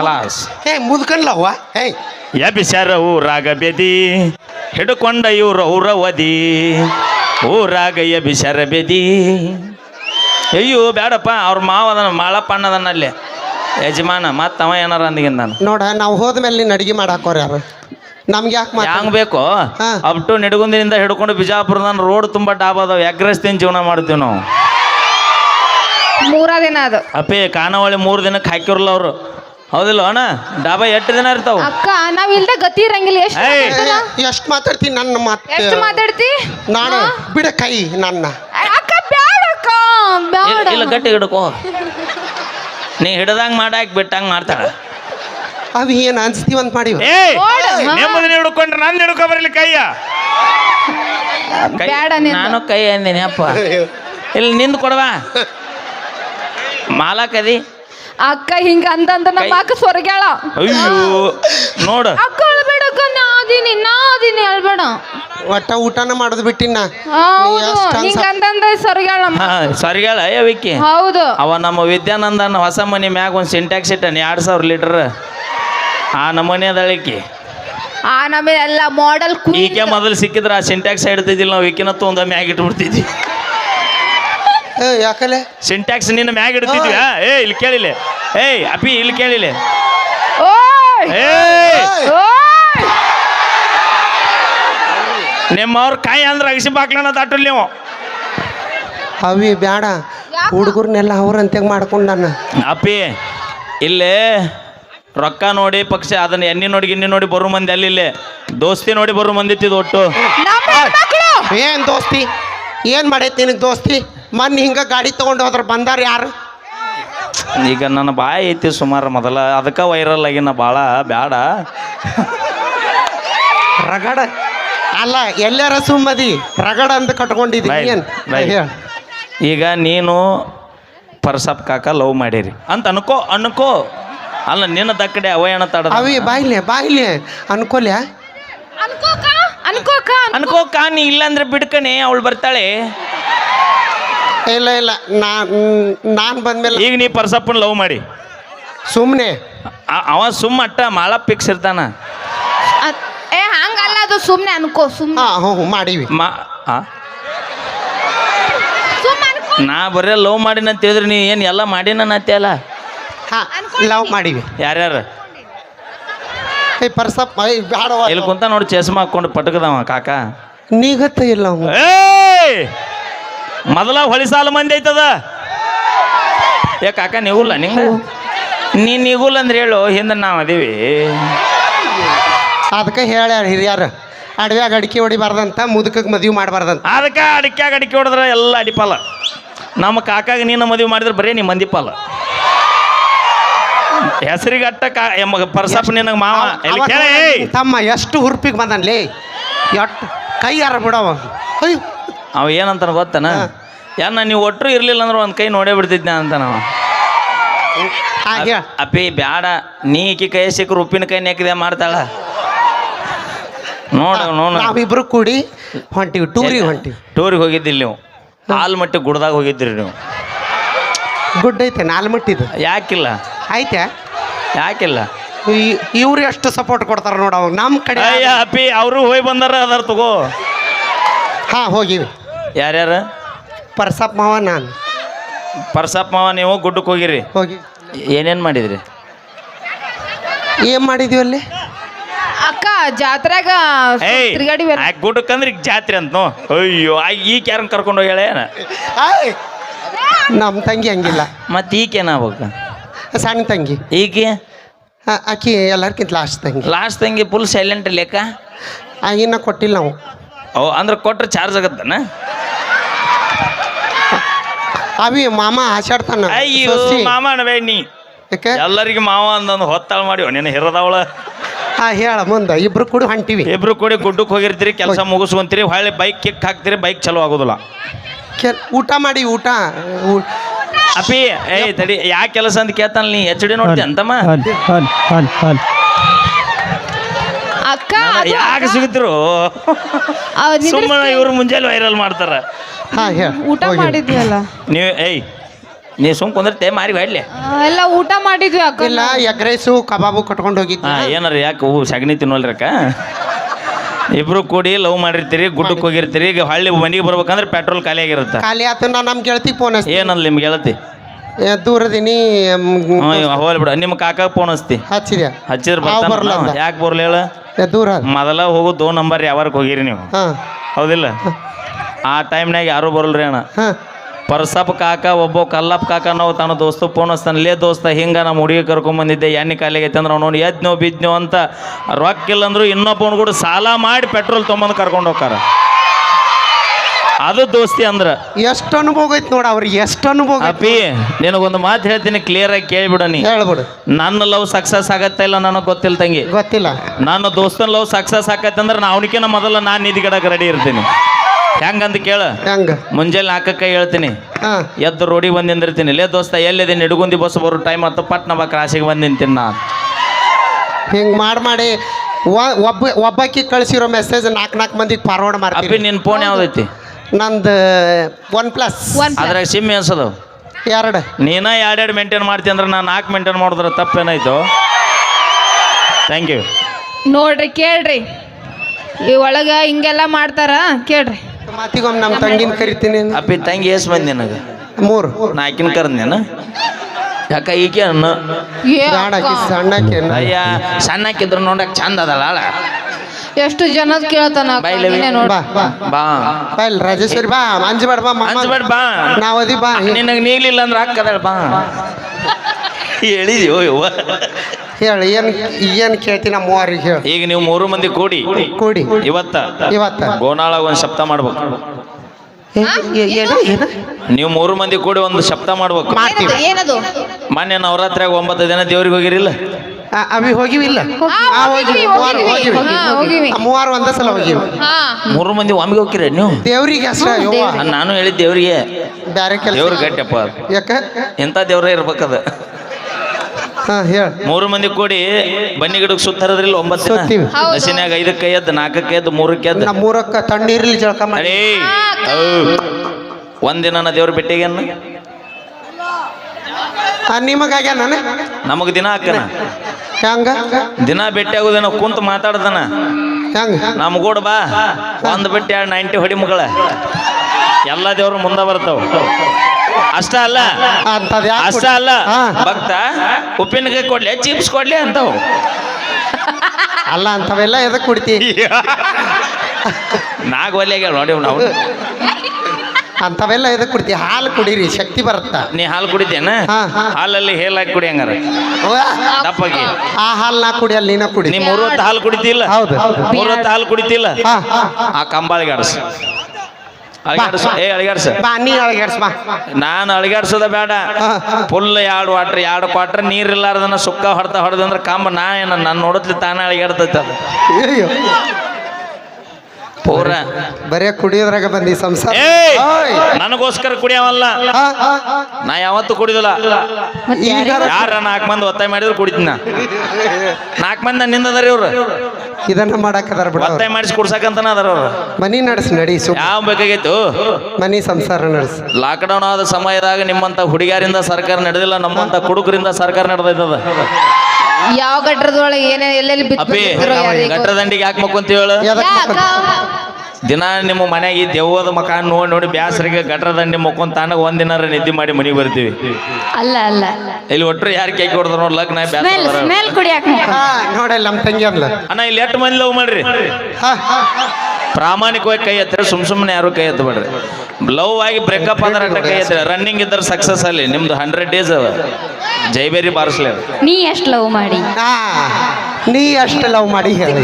ಕಲಾಸ್ ಹೇ ಮುದ್ಕಂಡ್ಲವ್ವ ಹೇ ಎಬಿಸ್ಯಾರ ಊರಾಗ ಬೆದಿ ಹಿಡ್ಕೊಂಡ ಇವ್ರ ಊರ ಒದಿ ಊರಾಗ ಎಬಿಸ್ಯಾರ ಬೆದಿ. ಅಯ್ಯೋ ಬೇಡಪ್ಪ ಅವ್ರ ಮಾವ ಅದನ ಮಾಳಪ್ಪ ಅಲ್ಲಿ. ಯಜಮಾನ ಮತ್ತೆ ಅವ ಏನಾರ ಅಂದಿಗಿಂದ ನಾನು. ನೋಡ ನಾವು ಹೋದ್ಮೇಲೆ ನೀನು ಅಡಿಗೆ ಮಾಡಾಕೋರ್ ಯಾರು? ನಮ್ಗೆ ಯಾಕೆ ಮಾಡ ಹ್ಯಾಂಗ್ ಬೇಕೋ? ಹಾ. ಅಪ್ ಟು ನಿಡಗುಂದಿನಿಂದ ಹಿಡ್ಕೊಂಡು ಬಿಜಾಪುರದ ರೋಡ್ ತುಂಬಾ ಡಾಬ್ ಅದಾವ. ಎಗ್ರೆಸ್ ತಿನ್ ಜೀವನ ಮಾಡ್ತೀವಿ ನಾವು. ಮೂರ ದಿನ ಅದು. ಅಪ್ಪೇ ಖಾನಾವಳಿ ಮೂರು ದಿನಕ್ಕೆ ಹಾಕಿರಲ್ಲ ಅವರು. ಹೌದಿಲ್ಲ ಅಣ್ಣ ಡಾಬಾ ಎಷ್ಟು ದಿನ ಇರ್ತಾವ? ಅಕ್ಕ ನಾವ್ ಇಲ್ದ ಗತಿ ಇರಂಗಿಲ್ಲ ಎಷ್ಟು ಏಯ್. ಎಷ್ಟು ಮಾತಾಡ್ತೀನಿ ನನ್ನ ಮಾತು? ಎಷ್ಟು ಮಾತಾಡ್ತಿ? ನಾನು ಬಿಡ ಕೈ ನನ್ನ. ಅಕ್ಕ ಬ್ಯಾಡ ಅಕ್ಕ ಬ್ಯಾಡ. ಇಲ್ಲ ಗಟ್ಟಿ ಹಿಡ್ಕೋ. ನೀ ಹಿಡ್ದಂಗ್ ಮಾಡಾಕ್ ಬಿಟ್ಟಂಗ್ ಮಾಡ್ತಾಳ. ಅವಿ ಏನು ಅನ್ಸ್ತೀವಂತ ಮಾಡಿವ ಏ ನೋಡು, ಹಾ. ನೆಮ್ಮದಿನ ಹಿಡ್ಕೊಂಡ್ರೆ ನಾನು ಹಿಡ್ಕೊ ಬರಲಿ ಕೈಯ. ಕೈ- ಬ್ಯಾಡ ನಿಂದು. ನಾನು ಕೈ ಅಂದಿನಿ ಅಪ್ಪ. ಇಲ್ಲಿ ನಿಂದು ಕೊಡವಾ. ಮಾಲಕದಿ ಅಕ್ಕ ಹಿಂಗ ಅಂತಂದ ನಮ್ಮ ಅಕ್ಕ ಸ್ವರ್ಗ್ಯಾಳ ಅಯ್ಯೋ ನೋಡು. ಅಕ್ಕ ಅಳ್ಬೇಡ ಅಕ್ಕ ನಾ ಅದೀನಿ ನಾ ಅದೀನಿ ಅಳ್ಬೇಡ ಒಟ್ಟ ಊಟನ ಮಾಡೋದು ಬಿಟ್ಟಿನ ಹಿಂಗ ಅಂತಂದ ಸ್ವರ್ಗ್ಯಾಳ ಹಾ ಸರಿಗಳ ಅಯ್ಯ ವಿಕ್ಕಿ? ಹೌದು. ಅವ ನಮ್ಮ ವಿದ್ಯಾನಂದನ ಹೊಸ ಮನೆ ಮ್ಯಾಗ ಒಂದು ಸಿಂಟ್ಯಾಕ್ಸ್ ಇಟ್ಟಾನೆ ಎರಡು ಸಾವಿರ ಲೀಟರ್ ಆ ನಮೂನೆ ಅದಳಿಕ್ಕಿ ಆ ನಮ್ಮ ಎಲ್ಲ ಮಾಡೆಲ್ ಈಕೆ ಮೊದಲು ಸಿಕ್ಕಿದ್ರೆ ಆ ಸಿಂಟ್ಯಾಕ್ಸ್ ಇಡ್ತಿದ್ದಿಲ್ಲ ನಾವು ವಿಕಿನತ್ತು ಒಂದು ಮ್ಯಾಗ ಇಟ್ಬಿಡ್ತಿದ್ವಿ. ಏ ಯಾಕಲೆ? ಸಿಂಟ್ಯಾಕ್ಸ್ ನಿನ್ನ ಮ್ಯಾಗ ಇಡ್ತಿದ್ವಿ? ಏ ಇಲ್ಲಿ ಕೇಳಿಲ್ಲ ಏಯ್ ಅಪಿ ಇಲ್ಲಿ ಕೇಳಿಲ್ಲ ಓಯ್. ಏಯ್ ಓಯ್. ನಿಮ್ಮವ್ರ ಕಾಯಿ ಅಂದ್ರೆ ಅಗಸಿ ಬಾಕ್ಲನ ದಾಟಲ್ ನೀವು. ಅವಿ ಬ್ಯಾಡ. ಹುಡುಗರ್ನೆಲ್ಲ ಅವ್ರಂತೆ ಮಾಡ್ಕೊಂಡು ನಾನು. ಅಪ್ಪಿ ಇಲ್ಲೇ ರೊಕ್ಕ ನೋಡಿ ಪಕ್ಷ ಅದನ್ನ ಎಣ್ಣೆ ನೋಡಿ ಗಿಣ್ಣಿ ನೋಡಿ ಬರೋ ಮಂದಿ ಅಲ್ಲಿ ಇಲ್ಲೇ. ದೋಸ್ತಿ ನೋಡಿ ಬರೋ ಮಂದಿ ಇತ್ತಿದ್ ಒಟ್ಟು. ನಮ್ಮ ಹೆಣ್ಮಕ್ಳು. ಏನ್ ದೋಸ್ತಿ? ಏನ್ ಮಾಡೈತಿ ನಿನಗೆ ದೋಸ್ತಿ? ಮೊನ್ನೆ ಹಿಂಗೆ ಗಾಡಿ ತಗೊಂಡು ಹೋದ್ರೆ ಬಂದಾರ ಯಾರು? ಈಗ ನನ್ನ ಬಾಯಿ ಐತಿ ಸುಮಾರು ಮೊದಲ. ಅದಕ್ಕೆ ವೈರಲ್ ಆಗಿನ ಭಾಳ ಬ್ಯಾಡ. ರಗಡ. ಅಲ್ಲ ಎಲ್ಲಾರ ಸುಮ್ಮದಿ. ರಗಡ ಅಂತ ಕಟ್ಕೊಂಡಿದ್ದೀನಿ ಏನ್? ಈಗ ನೀನು ಪರ್ಸಪ್ ಕಾಕ ಲವ್ ಮಾಡಿರಿ. ಅಂತ ಅನ್ಕೋ ಅನ್ಕೋ. ಅಲ್ಲ ನಿನ್ನ ದಕ್ಕಡೆ ಅವಯಣ ತಡ ಅವಿ ಬಾಯ್ಲೆ ಬಾಯ್ಲೆ ಅನ್ಕೋಲ್ಯ? ಅನ್ಕೋಕ ಅನ್ಕೋಕ ಅನ್ಕೋ. ಕಾ ನೀ ಇಲ್ಲಾಂದ್ರೆ ಬಿಡ್ಕಣೆ ಅವಳು ಬರ್ತಾಳೆ. ಇಲ್ಲ ಇಲ್ಲ. ನಾನು ಬಂದ ಬಂದ್ಮೇಲೆ ಈಗ ನೀ ಪರ್ಸಪ್ಪನ ಲವ್ ಮಾಡಿ. ಸುಮ್ಮನೆ ಆ- ಅವ ಸುಮ್ಮ ಅಟ್ಟ ಮಾಳ ಪಿಕ್ಸ್ ಇರ್ತಾನ. ಅದ್- ಏ ಹಂಗಲ್ಲ ಅದು ಸುಮ್ನೆ ಅನ್ಕೋ ಸುಮ್ನೆ. ಹಾ ಹ್ಞೂ ಹ್ಞೂ ಮಾಡೀವಿ. ಮಾ ಆ? ಸುಮ್ನೆ ಅನ್ಕೋ. ನಾ ಬರೀ ಲವ್ ಮಾಡಿನ ಅಂತ ಹೇಳಿದ್ರೆ ನೀ ಏನು ಎಲ್ಲ ಮಾಡಿನ ಅಲ್ಲ? ಹಾ ಲವ್ ಮಾಡೀವಿ. ಯಾರ್ಯಾರು? ಏ ಪರ್ಸಪ್ಪ ಐ ಬ್ಯಾಡವ ಇಲ್ಲಿ ಕುಂತ ನೋಡಿ ಚಸ್ಮಾ ಹಾಕೊಂಡು ಪಟಕದವ ಕಾಕ. ನೀಗತ್ತ ಇಲ್ಲ ಅವ್ನು. ಏಯ್! ಮೊದಲ ಹೊಳಿ ಸಾಲ ಮಂದಿ ಐತದ? ಏ ಕಾಕ ನೀಗುಲ್ಲ ನಿಂಗ. ನೀ ನೀಗುಲ್ಲ ಅಂದ್ರೆ ಹೇಳು ಹಿಂದೆ ನಾವು ಅದೀವಿ. ಅದಕ್ಕೆ ಹೇಳ್ಯಾರ ಹಿರಿಯರು ಅಡವ್ಯಾಗ ಅಡಿಕೆ ಹೊಡಿಬಾರ್ದಂತ ಮುದುಕಕ್ಕೆ ಮದುವೆ ಮಾಡಬಾರ್ದಂತ. ಅದಕ್ಕೆ ಅಡಿಕೆಯಾಗ ಅಡಿಕೆ ಹೊಡೆದ್ರೆ ಎಲ್ಲ ಅಡಿಪಾಲ. ನಮ್ಮ ಕಾಕಾಗ ನೀನು ಮದುವೆ ಮಾಡಿದ್ರೆ ಬರೀ ನೀ ಮಂದಿಪಾಲ. ಹೆಸರಿಗಟ್ಟ ಹೆಸರಿಗೆ ಅಟ್ಟ ಕಾ ಎಮ್ಮ ಪರ್ಸಪ್ಪ ನಿನಗೆ ಮಾವ ಎಲ್ಲಿ ಕೇಳ ತಮ್ಮ ಎಷ್ಟು ಹುರ್ಪಿಗೆ ಬಂದನ್ಲೇ? ಎಟ್ ಕೈ ಯಾರ ಬಿಡವ? ಅಯ್ಯೋ. ಅವ ಏನಂತ ಗೊತ್ತನ? ಯಾನ ನೀವು ಒಟ್ಟರು ಇರಲಿಲ್ಲ ಅಂದ್ರೆ ಒಂದು ಕೈ ನೋಡೇ ಬಿಡ್ತಿದ್ದೆ ಅಂತ ನಾವು ಹಾ ಹೇಳ. ಅಪ್ಪಿ ಬ್ಯಾಡ. ನೀ ಈಕಿ ಕೈ ಸಿಕ್ಕರು ಉಪ್ಪಿನ ಕೈ ನೆಕ್ಕಿದೆ ಮಾಡ್ತಾಳ. ನೋಡು ನೋಡು. ನಾವಿಬ್ರು ಕೂಡಿ ಹೊಂಟಿವಿ ಟೂರಿಗೆ ಹೊಂಟಿವಿ. ಟೂರಿಗೆ ಹೋಗಿದ್ದಿಲ್ಲ ನೀವು. ಆಲ್ಮಟ್ಟಿ ಗುಡ್ದಾಗ ಹೋಗಿದ್ದಿರಿ ನೀವು. ಗುಡ್ ಐತೆ ನಾಲ್ಮಟ್ಟಿದು ಯಾಕಿಲ್ಲ? ಐತೆ? ಯಾಕಿಲ್ಲ? ಇವ್ರು ಎಷ್ಟು ಸಪೋರ್ಟ್ ಕೊಡ್ತಾರ ನೋಡ ಅವಾಗ ನಮ್ಮ ಕಡೆ ಅಯ್ಯ ಅಪ್ಪಿ ಅವರು ಹೋಗಿ ಬಂದಾರ ಅದಾರ ತಗೋ. ಹಾ ಹೋಗಿವಿ. ಯಾರ್ಯಾರ? ಪರ್ಸಪ್ಪ ಮಾವ ನಾನು. ಪರ್ಸಪ್ಪ ಮಾವ ನೀವು ಗುಡ್ಡಕ್ಕೆ ಹೋಗಿರಿ. ಹೋಗಿ. ಏನೇನು ಮಾಡಿದ್ರಿ? ಏನು ಮಾಡಿದೀವಿ ಅಲ್ಲಿ? ಅಕ್ಕ ಜಾತ್ರೆಗ ಏಯ್ ತಿರುಗಾಡಿ ಆ ಗುಡ್ಡಕ್ಕೆ ಅಂದ್ರೆ ಈಗ ಜಾತ್ರೆ ಅಂತ ನೋ ಅಯ್ಯೋ ಆ ಈಗ ಯಾರನ್ನ ಕರ್ಕೊಂಡು ಹೋಗ್ಯಾಳೆ ಏನ? ಆಯ್! ನಮ್ಮ ತಂಗಿ ಹಂಗಿಲ್ಲ. ಮತ್ತೆ ಈಕೇನಾಗ್ಬೇಕು ಸಣ್ಣ ತಂಗಿ. ಈಕೆ? ಆ, ಆಕಿ ಎಲ್ಲರ್ಕಿಂತ ಲಾಸ್ಟ್ ತಂಗಿ. ಲಾಸ್ಟ್ ತಂಗಿ ಫುಲ್ ಸೈಲೆಂಟ್ ಲೆಕ್ಕ ಆಗಿನ ಕೊಟ್ಟಿಲ್ಲ ನಾವು. ಓ ಅಂದ್ರೆ ಕೊಟ್ರೆ ಚಾರ್ಜ್ ಆಗತ್ತನ? ಅವಿ ಮಾಮ ಆಚಾಡ್ತಾನ? ಅಯ್ಯೋ ಸೊಸಿ. ಮಾಮ ಅನ್ಬೇಡ ನೀ. ಯಾಕೆ? ಎಲ್ಲರಿಗೆ ಮಾವ ಅಂದಂದು ಹೊತ್ತಾಳ ಮಾಡಿ ನಿನ್ನ ಹಿರದವಳ. ಹಾ ಹೇಳ ಮುಂದ. ಇಬ್ರು ಕೂಡ ಹೊಂಟಿವಿ. ಇಬ್ರು ಕೂಡಿ ಗುಡ್ಡಕ್ಕೆ ಹೋಗಿರ್ತೀರಿ ಕೆಲಸ ಮುಗಿಸ್ಕೊಂತೀರಿ ಹೊಳ್ಳಿ ಬೈಕ್ ಕಿಕ್ ಹಾಕ್ತೀರಿ ಬೈಕ್ ಚಲೋ ಆಗೋದಿಲ್ಲ. ಕೆ- ಊಟ ಮಾಡಿ ಊಟ. ಊ- ಅಪ್ಪಿ ಏಯ್ ತಡಿ ಯಾ ಕೆಲಸ ಅಂತ ಕೇಳ್ತಾನ ನೀ? ಎಚ್ ಡಿ ನೋಡ್ತಿ ಅಂತಮ್ಮ? ಹಲ್ ಹಲ್ ಹಲ್ ಹಲ್. ಅದು ಯಾಕೆ ಸಿಗುತ್ತಿರು? ಸುಮ್ಮನೆ ಇವರು ಮುಂಜಾನೆ ವೈರಲ್ ಮಾಡ್ತಾರೆ. ಹಾ ಹೇಳ. ಊಟ ಮಾಡಿದ್ವಲ್ಲ? ನೀವು ಏಯ್ ನೀ ಸುಮ್ ಕುಂದ್ರತೆ ಮಾರಿ ಹೊಡ್ಲಿ ಆ, ಎಲ್ಲ ಊಟ ಮಾಡಿದ್ವಿ ಅಕ್ಕ ಇಲ್ಲ ಎಗ್ ರೈಸು ಕಬಾಬು ಕಟ್ಕೊಂಡು ಹೋಗಿ ಹಾ ಏನಾರ ಯಾಕೆ ಹೂ ಸಗಣಿ ತಿನ್ನೋಲ್ರಕ್ಕ ಇಬ್ರು ಕೂಡಿ ಲವ್ ಮಾಡಿರ್ತೀರಿ ಗುಡ್ಡಕ್ಕೆ ಹೋಗಿರ್ತೀರಿ ಈಗ ಹಳ್ಳಿ ಮನೆಗೆ ಬರ್ಬೇಕಂದ್ರೆ ಪೆಟ್ರೋಲ್ ಖಾಲಿ ಆಗಿರುತ್ತೆ ಖಾಲಿ ಆತು ನಾ ನಮ್ಮ ಗೆಳತಿ ಫೋನ್ ಹಚ್ತಿ ಏನಲ್ಲ ನಿಮ್ಗೆ ಹೇಳ್ತಿ ದೂರದಿನಿ ಹೋಗ್ಲಿ ಬಿಡ. ನಿಮ್ಮ ಕಾಕ ಫೋನ್ ಹಚ್ತಿ. ಹಚ್ಚಿದ್ಯಾ? ಹಚ್ಚಿದ್ರ ಬರ್ತಾನ. ಯಾಕೆ ಬರ್ಲಿ ಹೇಳ? ದೂರ ಮೊದಲ ಹೋಗು ದೋ ನಂಬರ್ ಯಾವಾರಕ್ಕೆ ಹೋಗಿರಿ ನೀವು? ಹೌದಿಲ್ಲ? ಆ ಟೈಮ್ನಾಗ ಯಾರು ಬರಲ್ರಿ ಅಣ್ಣ. ಪರ್ಸಪ್ ಕಾಕ ಒಬ್ಬ ಕಲ್ಲಪ್ಪ ಕಾಕ ನಾವು ತನ್ನ ದೋಸ್ತು ಫೋನ್ ಹಚ್ತಾನೆ. ಲೇ ದೋಸ್ತ ಹಿಂಗ ನಮ್ಮ ಹುಡುಗಿ ಕರ್ಕೊಂಬಂದಿದ್ದೆ ಎಣ್ಣೆ ಕಾಲಿಗೆ ಐತೆ ಅಂದ್ರೆ ನೋಡಿ ಎದ್ನೋ ಬಿದ್ನೋ ಅಂತ ರೊಕ್ಕ ಇಲ್ಲ ಅಂದ್ರು ಇನ್ನೊಬ್ಬನ ಕೂಡ ಸಾಲ ಮಾಡಿ ಪೆಟ್ರೋಲ್ ತೊಗೊಂಬಂದು ಕರ್ಕೊಂಡು ಹೋಗ್ತಾರ. ಅದು ದೋಸ್ತಿ ಅಂದ್ರ. ಎಷ್ಟು ಅನುಭವ ಐತಿ ನೋಡ ಅವ್ರಿಗೆ ಎಷ್ಟು ಅನುಭವ ಅಪ್ಪಿ ನಿನಗೊಂದು ಮಾತು ಹೇಳ್ತೀನಿ ಕ್ಲಿಯರ್ ಆಗಿ ಕೇಳ್ಬಿಡ ನೀ. ಹೇಳ್ಬಿಡು. ನನ್ನ ಲವ್ ಸಕ್ಸಸ್ ಆಗತ್ತ ಇಲ್ಲ ನನಗೆ ಗೊತ್ತಿಲ್ಲ ತಂಗಿ. ಗೊತ್ತಿಲ್ಲ. ನನ್ನ ದೋಸ್ತನ ಲವ್ ಸಕ್ಸಸ್ ಆಗತ್ತೆ ಅಂದ್ರೆ ನಾ ಅವನಿಕಿನ ಮೊದಲ ನಾನು ನಿಧಿಗಿಡಕ್ಕೆ ರೆಡಿ ಇರ್ತೀನಿ. ಹೆಂಗಂತ ಕೇಳ. ಹೆಂಗ? ಮುಂಜಾನೆ ನಾಲ್ಕಕ್ಕೆ ಹೇಳ್ತೀನಿ. ಹಾ. ಎದ್ದು ರೋಡಿಗೆ ಬಂದು ನಿಂದಿರ್ತೀನಿ ಲೇ ದೋಸ್ತ ಎಲ್ಲಿದೆ? ನಿಡುಗುಂದಿ ಬಸ್ ಬರು ಟೈಮ್ ಹತ್ತು ಪಟ್ ನಮ್ಮ ಕ್ರಾಸಿಗೆ ಬಂದು ನಿಂತೀನಿ ನಾ. ಹಿಂಗ್ ಮಾಡಿ ಮಾಡಿ ಒ- ಒಬ್ಬ ಒಬ್ಬಾಕಿ ಕಳ್ಸಿರೋ ಮೆಸೇಜ್ ನಾಲ್ಕು ನಾಲ್ಕು ಮಂದಿಗೆ ಫಾರ್ವರ್ಡ್ ಅಪ್ಪಿ ಮಾಡ್ತೀವಿ ನಿನ್ನ ಫೋನ್ ಯಾವ್ದೈತಿ? ನಂದು ಒನ್ ಪ್ಲಸ್ ಒನ್ ಅದ್ರಾಗ ಸಿಮ್ ಅನ್ಸದು ಎರಡು. ನೀನ ಎರಡೆರಡು ಮೇಂಟೈನ್ ಮಾಡ್ತೀನಿ ಅಂದ್ರೆ ನಾನು ನಾಲ್ಕು ಮೇಂಟೈನ್ ಮಾಡಿದ್ರೆ ತಪ್ಪೇನಾಯ್ತು? ಥ್ಯಾಂಕ್ ಯು ನೋಡ್ರಿ ಕೇಳ್ರಿ. ಈ ಒಳಗೆ ಹಿಂಗೆಲ್ಲ ಮಾಡ್ತಾರ ಕೇಳ್ರಿ. ಮಾತಿಗೊಮ್ಮೆ ನಮ್ಮ ತಂಗಿನ ಕರಿತೀನಿ. ಅಪ್ಪಿ ತಂಗಿ ಏಸ್ ಬಂದು ನಿನಗೆ? ಮೂರು. ನಾ ಆಕಿನ ಕರೆದ್ ನೀನು ಯಾಕ ಈಕೆ ಅನ್ನ ಏ ಅಕ್ಕ, ಸಣ್ಣಕ್ಕೆ ಅಯ್ಯ ಸಣ್ಣಕ್ಕಿದ್ರು ನೋಡಕ್ ಚಂದ ಅದಲ್ಲ ಎಷ್ಟು ಜನ ಕೇಳ್ತಾನ ಬಾಯ್ಲೆ ನೀನೇ ನೋಡ್. ಬಾ ಬಾ. ಬಾ. ಬಾ. ಇಲ್ಲಿ ರಾಜೇಶ್ವರಿ ಬಾ ಅಂಜಬೇಡ ಬಾ ಮಮ್ಮ ಬಾ. ನಾವ್ ಅದಿ ಬಾ. ನಿನಗೆ ನೀಗ್ಲಿಲ್ಲ ಅಂದ್ರೆ ಹಾಕದಳ ಬಾ. ಹೇಳಿದ್ಯೋ ಯವ್ವ. ಹೇಳಿ ಏನ್ ಏನ್ ಕೇಳ್ತೀನಿ ನಮ್ಮ ಮೂವರಿಗೆ ಹೇಳು. ಈಗ ನೀವು ಮೂರು ಮಂದಿ ಕೂಡಿ. ಕೂಡಿ. ಇವತ್ತ. ಇವತ್ತ. ಗೋನಾಳ ಒಂದು ಶಬ್ದ ಮಾಡ್ಬೇಕು. ಏ- ಏ- ಏನು ಏನು? ನೀವು ಮೂರು ಮಂದಿ ಕೂಡಿ ಒಂದು ಶಬ್ದ ಮಾಡ್ಬೇಕು. ಏನದು ಮೊನ್ನೆ ನವರಾತ್ರಿಯಾಗ ಒಂಬತ್ತು ದಿನ ದೇವ್ರಿಗೆ ಹೋಗಿರಿಲ್ಲ? ಅವಿ ಹೋಗಿವಿಲ್ಲ ಆ, ಆ, ಹೋಗಿವಿ, ಮೂವಾರು ಒಂದೇ ಸಲ ಹೋಗಿವಿ. ಹಾ. ಮೂರು ಮಂದಿ ಒಮ್ಮಿಗೆ ಹೋಗಿರ ನೀವು? ದೇವ್ರಿಗೆ ಅಷ್ಟೇ ನಾನು ಹೇಳಿದ ದೇವ್ರಿಗೆ. ಬ್ಯಾರೆ ದೇವ್ರ ಕೆಲಸ ಗಟ್ಟಪ್ಪ ಯಾಕ? ಎಂತ ದೇವ್ರೇ ಇರ್ಬೇಕದ. ಹಾ ಹೇಳ. ಮೂರು ಮಂದಿ ಕೂಡಿ ಬನ್ನಿ ಗಿಡಕ್ಕೆ ಸುತ್ತಾರದ್ರಿಲ್ಲ ಒಂಬತ್ತು ಹಸಿನಾಗ. ಐದಕ್ಕೆ ಎದ್ದು ನಾಲ್ಕಕ್ಕೆ ಎದ್ದು ಮೂರಕ್ಕೆ ಎದ್ದು. ನಮ್ಮ ಮೂರಕ್ಕ ತಣ್ಣೀರ್ಲಿ ಜಳಕ ಮಾಡಿ. ಒಂದಿನ ನಾ ದೇವ್ರ ಭೇಟಿಗೇನು ನಿಮಗಾಗ್ಯಾನ? ನಾನು ನಮಗೆ ದಿನ ಹಾಕನ ಹೆಂಗ? ದಿನ ಭೇಟಿ ಆಗೋದೇನ ಕುಂತ ಮಾತಾಡ್ದನ. ಹೆಂಗ? ನಮ್ಮ ಕೂಡ ಬಾ ಒಂದು ಬಿಟ್ಟು ಎರಡು ನೈಂಟಿ ಹೊಡಿ ಮಗಳ ಎಲ್ಲ ದೇವ್ರು ಮುಂದೆ ಬರ್ತಾವ. ಅಷ್ಟ ಅಲ್ಲ? ಅಷ್ಟ ಅಲ್ಲ. ಭಕ್ತ ಉಪ್ಪಿನಕಾಯಿ ಕೊಡ್ಲಿ ಚಿಪ್ಸ್ ಕೊಡ್ಲಿ ಅಂತಾವ್. ಅಲ್ಲ ಅಂತವೆಲ್ಲ ಎದಕ್ ಕುಡಿತಿ? ನಾಗ ಒಲೆಗೆ ನೋಡಿವ್ ನಾವು ಅಂತವೆಲ್ಲ ಇದಕ್ಕೆ ಕುಡಿತಿ? ಹಾಲು ಕುಡೀರಿ ಶಕ್ತಿ ಬರುತ್ತ? ನೀ ಹಾಲು ಕುಡಿತೇನ? ಹಾ, ಹಾ. ಹಾಲಲ್ಲಿ ಹೇಲ್ ಹಾಕಿ ಕುಡಿ ಹಂಗಾರ. ದಪ್ಪಗೆ. ಆ ಹಾಲು ನಾ ಕುಡಿ ಅಲ್ಲಿ ನೀನ ಕುಡಿ. ನೀ ಮೂರು ಹೊತ್ತು ಹಾಲು ಕುಡಿತಿಲ್ಲ? ಹೌದು. ಮೂರು ಹೊತ್ತು ಹಾಲು ಕುಡಿತಿಲ್ಲ? ಹಾ ಹಾ. ಆ ಕಂಬ ಅಳಿಗಾಡ್ಸ. ಏ ಅಳಿಗಾಡ್ಸ. ಬಾ ನೀ ಅಳಗ್ಯಾಡ್ಸ್ ಬಾ. ನಾನು ಅಳಿಗಾಡ್ಸೋದ ಬೇಡ. ಫುಲ್ ಎರಡು ವಾಟ್ರ್ ಎರಡು ಕ್ವಾಟ್ರ್ ನೀರಿಲ್ಲಾರ್ದನ ಸುಕ್ಕ ಹೊಡ್ತಾ ಹೊಡೆದಂದ್ರೆ ಕಂಬ ನಾ ಏನ ನನ್ನ ನೋಡತ್ಲಿ ತಾನೇ ಅಳಿಗಾಡ್ತೈತೆ ಅದು. ಅಯ್ಯೋ ಪೂರ. ಬರೇ ಕುಡಿಯೋದ್ರಾಗ ಬಂದಿ ಸಂಸಾರ. ಏಯ್! ಓಯ್. ನನಗೋಸ್ಕರ ಕುಡಿಯವಲ್ಲ. ನಾ ಯಾವತ್ತೂ ಕುಡಿದಿಲ್ಲ. ಈಗ ಯಾರ ನಾಲ್ಕು ಮಂದಿ ಒತ್ತಾಯ ಮಾಡಿದ್ರು ಕುಡಿತೀನಿ ನಾ ನಾಲ್ಕು ಮಂದಿ ನನ್ನ ನಿಂದದಾರ ಇವ್ರು. ಇದನ್ನ ಮಾಡಾಕದಾರ ಬಿಡ ಒತ್ತಾಯ ಮಾಡಿಸಿ ಕುಡ್ಸಕಂತನ ಅದಾರ ಅವ್ರು. ಮನಿ ನಡೆಸಿ ನಡಿ ಸು ಯಾವ ಬೇಕಾಗಿತ್ತು ಮನಿ ಸಂಸಾರ ನಡೆಸಿ. ಲಾಕ್ಡೌನ್ ಆದ ಸಮಯದಾಗ ನಿಮ್ಮಂತ ಹುಡುಗಿಯರಿಂದ ಸರ್ಕಾರ ನಡೆದಿಲ್ಲ ನಮ್ಮಂತ ಕುಡುಕರಿಂದ ಸರ್ಕಾರ ನಡೆದೈತದ. ಯಾವ ಗಟ್ರದೊಳಗೆ ಏನೇ ಎಲ್ಲೆಲ್ಲಿ ಅಪ್ಪಿ ಗಟ್ರ ದಂಡಿಗೆ ಯಾಕೆ ಮಕ್ಕಂತ ಹೇಳು? ದಿನ ನಿಮ್ಮ ಮನೆಗೆ ದೆವ್ವದ ಮಕ ನೋಡಿ ನೋಡಿ ಬ್ಯಾಸರಿಗೆ ಗಟ್ರ ದಂಡಿ ಮಕ್ಕೊಂತ ಒಂದಿನಾರ ನಿದ್ದೆ ಮಾಡಿ ಮನೆಗೆ ಬರ್ತೀವಿ. ಅಲ್ಲ ಅಲ್ಲ. ಇಲ್ಲಿ ಒಟ್ಟರು ಯಾರು ಕೇಕ್ ಹೊಡೆದ್ರು ನೋಡಿ ಲಗ್ನ ಸ್ಮೆಲ್ ಕುಡಿಯಾಕ ಹಾ ನೋಡಲ್ಲ ನಮ್ಮ ತಂಗಿ ಅಣ್ಣ ಇಲ್ಲಿ ಎಷ್ಟು ಮಂದಿ ಲವ್ ಮಾಡ್ರಿ? ಹಾ. ಪ್ರಾಮಾಣಿಕವಾಗಿ ಕೈ ಎತ್ತರೆ ಸುಮ್ ಸುಮ್ಮನೆ ಯಾರು ಕೈ ಎತ್ತಬೇಡ್ರಿ. ಲವ್ ಆಗಿ ಬ್ರೇಕಪ್ ಅಂದ್ರೆ ಅಟ್ಟ ಕೈ ಎತ್ತರೆ. ರನ್ನಿಂಗ್ ಇದ್ರೆ ಸಕ್ಸಸ್ ಅಲ್ಲಿ. ನಿಮ್ದು ಹಂಡ್ರೆಡ್ ಡೇಸ್ ಅವ. ಜೈಬೇರಿ ಬಾರಿಸ್ಲಿ ನೀ ಎಷ್ಟು ಲವ್ ಮಾಡಿ? ನೀ ಅಷ್ಟು ಲವ್ ಮಾಡಿ ಹೇಳಿ.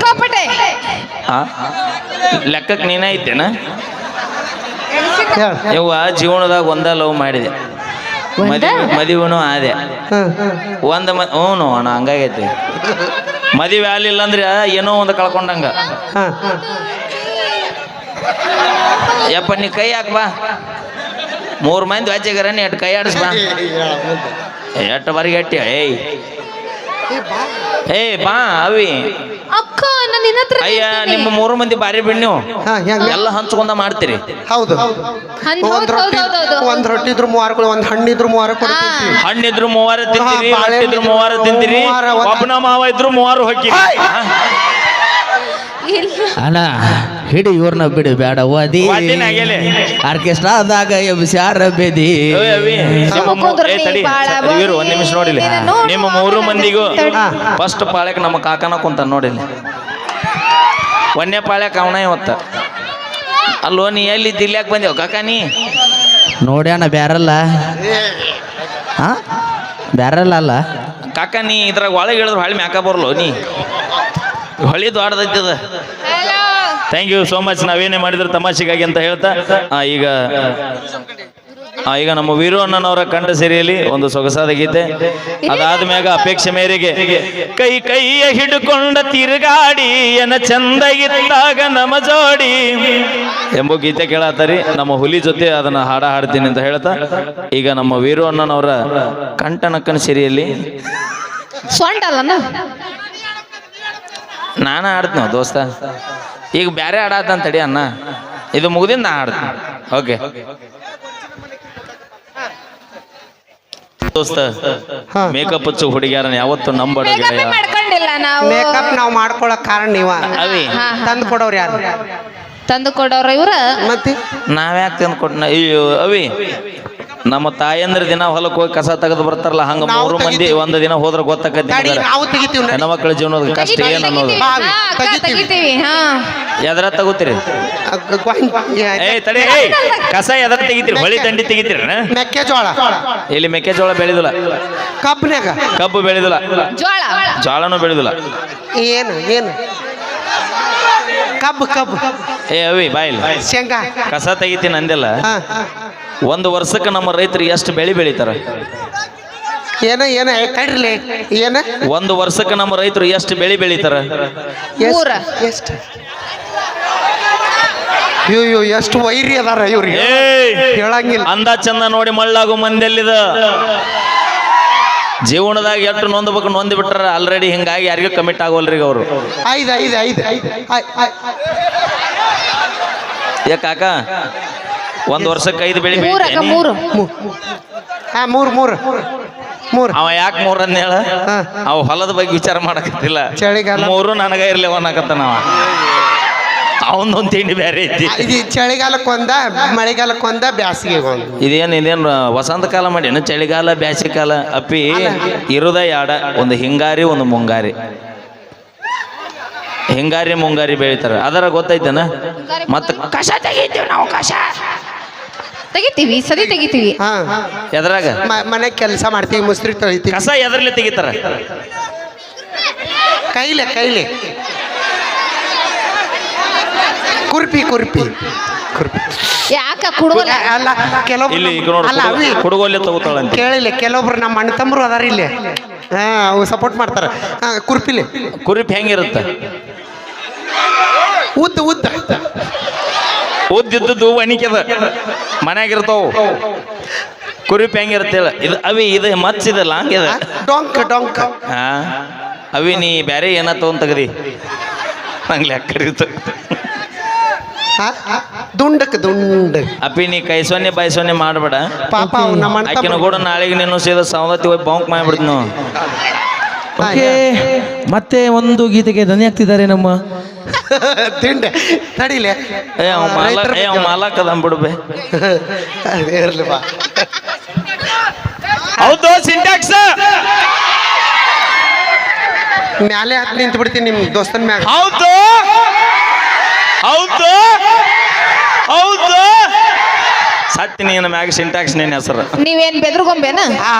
ಲೆಕ್ಕಕ್ಕೆ ನೀನೇ ಐತೇನ ಯವ್ವ ಜೀವನದಾಗ ಒಂದ ಲವ್ ಮಾಡಿದೆ. ಮದುವೆ ಮದುವೆನೂ ಆದೆ. ಒಂದ್ ಒಂದು ಮ ಹ್ಞೂ ಅಣ್ಣ ಹಂಗಾಗೈತಿ. ಮದುವೆ ಆಗ್ಲಿಲ್ಲ ಅಂದ್ರೆ ಏನೋ ಒಂದು ಕಳ್ಕೊಂಡಂಗ. ಹಾ. ಯಪ್ಪ ನೀ ಕೈ ಹಾಕ್ಬಾ ಮೂರು ಮಂದಿ ವಾಚಿಗಾರ ನೀ ಎಟ್ಟು ಕೈ ಆಡಿಸ್ಬಾ ಎಟ್ಟು ಬಾರಿಗೆ ಎಟ್ಟಿ ಏಯ್. ಏ ಬಾ ಅವಿ. ಅಕ್ಕ ನನ್ನ ಅಯ್ಯ ನಿಮ್ಮ ಮೂರು ಮಂದಿ ಬಾರಿ ಬಿಡ್ ನೀವು. ಹಾ ಹೆಂಗ ಎಲ್ಲ ಹಂಚ್ಕೊಂಡ ಮಾಡ್ತೀರಿ. ಹೌದು. ಒಂದ್ ಹೌದ್ ರೊಟ್ಟಿ. ಒಂದ್ ರೊಟ್ಟಿ ಇದ್ರು ಮೂವಾರ ಒಂದ್ ಹಣ್ಣಿದ್ರು ಮೂವಾರ ಕೊಡ್ತೀವಿ ಹಣ್ಣಿದ್ರು ಮೂವಾರ ತಿಂತೀರಿ ಬಾಳೆ ಇದ್ರು ಮೂವಾರ ತಿಂತೀರಿ ಮೂವಾರ ಒಬ್ಬನ ಮಾವ ಇದ್ರು ಮೂವಾರು ಹೊಕ್ಕಿ ಅಣ್ಣ ಹಿಡಿ ಇವ್ರನ್ನ ಬಿಡಿ ಬೇಡ ಓದಿ. ಆರ್ಕೆಸ್ಟ್ರಾ ಅದಾಗ ಆರ್ಕೆಸ್ಟ್ರಾದಾಗ ಎಬ್ಸ್ಯಾರ ಬೆದಿ. ಒಂದ್ ನಿಮಿಷ ನೋಡಿಲ್ಲ ನಿಮ್ಮ ಮೂರು ಮಂದಿಗೂ ಫಸ್ಟ್ ಪಾಳ್ಯಕ್ ನಮ್ಮ ಕಾಕನ ಕುಂತ ನೋಡಿಲ್ಲ ಒಂದೇ ಪಾಳ್ಯಕ್ ಅವನ ಇವತ್ತ. ಅಲ್ಲೋ ನೀ ಎಲ್ಲಿ ದಿಲ್ಯಾಕ್ ಬಂದೇವ್ ಕಾಕ ನೀ? ನೋಡ್ಯಾಣ ಬ್ಯಾರಲ್ಲ. ಹಾ ಬ್ಯಾರಲ್ಲ ಅಲ್ಲ. ಕಾಕ ನೀ ಇದ್ರಾಗ ಒಳಗೆ ಹೇಳಿದ್ರು ಹಾಳಿ ಮ್ಯಾಕ ಬರ್ಲೋ ನೀ? ಹೊಳಿ ದೊಡ್ಡದೈತದ ಥ್ಯಾಂಕ್ ಯು ಸೋ ಮಚ್ ನಾವೇನೇ ಮಾಡಿದ್ರು ತಮಾಷೆಗಾಗಿ ಅಂತ ಹೇಳ್ತಾ ಈಗ ಈಗ ನಮ್ಮ ವೀರು ಅಣ್ಣನವರ ಕಂಡ ಸಿರಿಯಲ್ಲಿ ಒಂದು ಸೊಗಸಾದ ಗೀತೆ. ಅದಾದ ಮ್ಯಾಗ ಅಪೇಕ್ಷೆ ಮೇರೆಗೆ ಕೈ ಕೈಯ ಹಿಡ್ಕೊಂಡ ತಿರುಗಾಡಿ ಎನ ಚಂದ ಇದ್ದಾಗ ನಮ ಜೋಡಿ. ಎಂಬ ಗೀತೆ ಕೇಳತ್ತರಿ ನಮ್ಮ ಹುಲಿ ಜೊತೆ ಅದನ್ನ ಹಾಡ ಹಾಡ್ತೀನಿ ಅಂತ ಹೇಳ್ತಾ ಈಗ ನಮ್ಮ ವೀರು ಅಣ್ಣನವರ ಕಂಠನಕ್ಕನ ಸಿರಿಯಲ್ಲಿ. ಸೊಂಟ ಅಲ್ಲನ? ನಾನು ಆಡ್ತೀನಿ ದೋಸ್ತ? ಈಗ ಬ್ಯಾರೆ ಆಡಾತಂತ ತಡಿ ಅಣ್ಣ. ಇದು ಮುಗ್ದಿಂದ ನಾ ಆಡ್ತೀನಿ ಓಕೆ. ದೋಸ್ತ ಹಾ. ಮೇಕಪ್ ಹಚ್ಚು ಹುಡುಗಿಯಾರನ್ನ ಯಾವತ್ತು ನಂಬಡ ಮಾಡ್ಕೊಂಡಿಲ್ಲ ನಾವು. ಮೇಕಪ್ ನಾವು ಮಾಡ್ಕೊಳಕ್ ಕಾರಣ ನೀವ. ಅವಿ. ತಂದು ಕೊಡೋರು ಯಾರು? ತಂದು ಕೊಡೋರು ಇವ್ರ? ಮತ್ತೆ? ನಾವ್ಯಾಕೆ ತಂದು ಕೊಟ್ಟ ಅಯ್ಯೋ ಅವಿ. ನಮ್ಮ ತಾಯಂದ್ರ ದಿನ ಹೊಲಕ್ಕೆ ಹೋಗಿ ಕಸ ತೆಗೆದು ಬರ್ತಾರಲ್ಲ ಹಂಗ ನಾವು ಮೂರು ಮಂದಿ ತೆಗಿತೀವಿ. ಒಂದು ದಿನ ಹೋದ್ರೆ ಗೊತ್ತಾಕತಿ ಜೀವನ ನಾವು ತೆಗಿತೀವಿ ನಡಿ. ಹೆಣ್ಮಕ್ಳ ಜೀವನದ ಕಷ್ಟ ಏನು ಅನ್ನೋದು. ಬಾ, ಹಾ, ಅಕ್ಕ, ತೆಗಿತೀವಿ. ತೆಗಿತೀವಿ ಹಾ. ಎದ್ರ ತಗೋತೀರಿ? ಅಗ್- ಗ್ವಾಂಗ್- ಏ ತಡಿ ಏಯ್. ಕಸ ಎದ್ರ ತೆಗಿತೀರಿ? ಹೊಳಿ ದಂಡಿ ತೆಗಿತೀರಿ ಮೆಕ್ಕೆಜೋಳ. ಇಲ್ಲಿ ಮೆಕ್ಕೆಜೋಳ ಬೆಳೆದಿಲ್ಲ? ಕಬ್ಬಿನಾಗ ಕಬ್ಬು ಬೆಳೆದಿಲ್ಲ. ಜೋಳ. ಜೋಳನೂ ಬೆಳೆದಿಲ್ಲ. ಏನು ಏನು? ಕಬ್ಬು ಕಬ್ಬು. ಏ ಅವಿ ಬಾಯಿಲ್. ಶೇಂಗಾ. ಕಸ ತೆಗಿತೀನಿ ಅಂದಿಲ್ಲ. ಹಾ. ಒಂದು ವರ್ಷಕ್ಕೆ ನಮ್ಮ ರೈತರು ಎಷ್ಟು ಬೆಳೆ ಬೆಳಿತಾರೆ? ಏನ ಏನ ಕಡ್ರಿಲಿ ಏನ? ಒಂದು ವರ್ಷಕ್ಕೆ ನಮ್ಮ ರೈತರು ಎಷ್ಟು ಬೆಳೆ ಬೆಳಿತಾರೆ. ಎಷ್ಟು? ಅಯ್ಯೋ ಎಷ್ಟು ವೈರಿ ಅದಾರ ಇವ್ರಿಗೆ. ಹೇಳಂಗಿಲ್ಲ. ಅಂದ ಚಂದ ನೋಡಿ ಮಳ್ಳಾಗು ಮಂದೆಲ್ಲಿದ ಜೀವನದಾಗ ಎಷ್ಟು ನೊಂದ್ಬೇಕು ನೊಂದ್ ಬಿಟ್ರ ಆಲ್ರೆಡಿ ಹಿಂಗಾಗಿ ಯಾರಿಗೂ ಕಮಿಟ್ ಆಗೋಲ್ರಿ ಅವರು. ಐದು ಐದು ಐದು ಐದು. ಏ ಕಾಕ ಒಂದ್ ವರ್ಷಕ್ಕೆ ಐದು ಬೆಳಿ ಮೂರ್ ಬೆಳಿತೀನಿ ಮೂರು. ಹಾ ಮೂರು ಮೂರು. ಮೂರು. ಅವ ಯಾಕೆ ಮೂರ್ ಅಂದ ಹೇಳ. ಅವ ಹೊಲದ ಬಗ್ಗೆ ವಿಚಾರ ಮಾಡಕತ್ತಿಲ್ಲ. ಚಳಿಗಾಲ. ಮೂರು ನನಗ ಇರ್ಲಿ ಅವ. ಅವನೊಂದ್ ತಿಂಡಿ ಬೇರೆ ಐತಿ. ಇದು ಚಳಿಗಾಲಕ್ಕೊಂದ ಮಳೆಗಾಲಕ್ಕೊಂದ ಬ್ಯಾಸಿಗೆ ಇದೇನ್ ಇದೇನು ಇದೇನು ವಸಂತ ಕಾಲ ಮಾಡೇನು ಚಳಿಗಾಲ ಬ್ಯಾಸಿಗೆ ಕಾಲ. ಅಪ್ಪಿ ಇರುದ ಯಾಡ? ಒಂದು ಹಿಂಗಾರಿ ಒಂದು ಮುಂಗಾರಿ. ಹಿಂಗಾರಿ ಮುಂಗಾರಿ ಬೆಳಿತಾರ. ಅದರ ಗೊತ್ತೈತೇನ? ಮತ್ತ ಕಷ ತೆಗಿತೀವಿ ನಾವು ಕಷ ತೆಗಿತೀವಿ ಸದಿ ತೆಗಿತೀವಿ. ಹಾ. ಎದ್ರಾಗ? ಮನೆ ಕೆಲಸ ಮಾಡ್ತೀವಿ ಮುಸ್ರಿ ತೊಳಿತೀವಿ. ಕಸ ಎದ್ರಲ್ಲಿ ತೆಗಿತಾರ? ಕೈಲೆ ಕೈಲೆ. ಕುರ್ಪಿ ಕುರ್ಪಿ. ಕುರ್ಪಿ. ಯಾಕ ಕುಡುಗಲ್ಲ ಅಲ್ಲ ಕೆಲವೊಬ್ರು ಇಲ್ಲಿ ಈಗ ಅಲ್ಲ ಅವಿ. ನೋಡು ಹುಡುಗೋಲೆ ತಗೋತಾಳಂತ ಕೇಳಿಲ್ಲ ಕೆಲವೊಬ್ರು ನಮ್ಮ ಅಣ್ಣ ತಮ್ಮರು ಅದಾರ ಇಲ್ಲಿ. ಹಾ ಅವು ಸಪೋರ್ಟ್ ಮಾಡ್ತಾರ. ಹಾ ಕುರ್ಪಿಲಿ. ಕುರ್ಪಿ ಹೆಂಗಿರುತ್ತೆ? ಉದ್ದ ಉದ್ದ. ಉದ್ದಿದ್ದದ್ದು ಒಣಿಕೆದ ಮನ್ಯಾಗಿರ್ತಾವು. ಕುರಿಪ್ ಹೆಂಗಿರುತ್ತೆ ಇರ್ತಿಲ್ಲ ಇದು ಅವಿ ಇದು ಮಚ್ಚಿದ ಲಾಂಗ್ ಇದೆ. ಡೊಂಕ್ ಡೊಂಕ್. ಹಾ. ಅವಿ ನೀ ಬ್ಯಾರೆ ಏನ ತಗೊಂಡ್ ತೆಗದಿ ನಂಗೆ ಲೆಕ್ಕರಿತು ಹಾ? ದುಂಡಕ್ ದುಂಡ. ಅಪ್ಪಿ ನೀ ಕೈ ಸೊನ್ನೆ ಬಾಯಿ ಸೊನ್ನೆ ಮಾಡಬೇಡ. ಪಾಪ ನಮ್ಮ ಆಕಿನ ಕೂಡ ನಾಳೆಗೆ ನೀನು ಸೇದ ಸವದತ್ತಿ ಹೋಗಿ ಬಾಂಕ್ ಮಾಡ್ಬಿಡ್ತು ನಾವು ಓಕೆ ಮತ್ತೆ ಒಂದು ಗೀತೆಗೆ ಧ್ವನಿ ಹಾಕ್ತಿದ್ದಾರೆ ನಮ್ಮ ತಿಂಡೆ. ತಡಿಲೆ ಏ ಅವ್ ಮಾಲ ರೈತರ ಏ ಅವ್ ಬಿಡ್ಬೆ ಇರ್ಲಿ ಬಾ. ಹೌದು ಸಿಂಟ್ಯಾಕ್ಸ್. ಮ್ಯಾಲೆ ಹಾಕಿ ನಿಂತು ಬಿಡ್ತೀನಿ ನಿಮ್ಮ ದೋಸ್ತನ ಮ್ಯಾಗ. ಹೌದು. ಹೌದು. ಹೌದು. ಸತ್ತಿ ನೀನು ಮ್ಯಾಗ ಸಿಂಟ್ಯಾಕ್ಸ್ ನಿನ್ನ ಹೆಸರು. ನೀವೇನ್ ಬೆದ್ರಗೊಂಬೇನ? ಹಾ.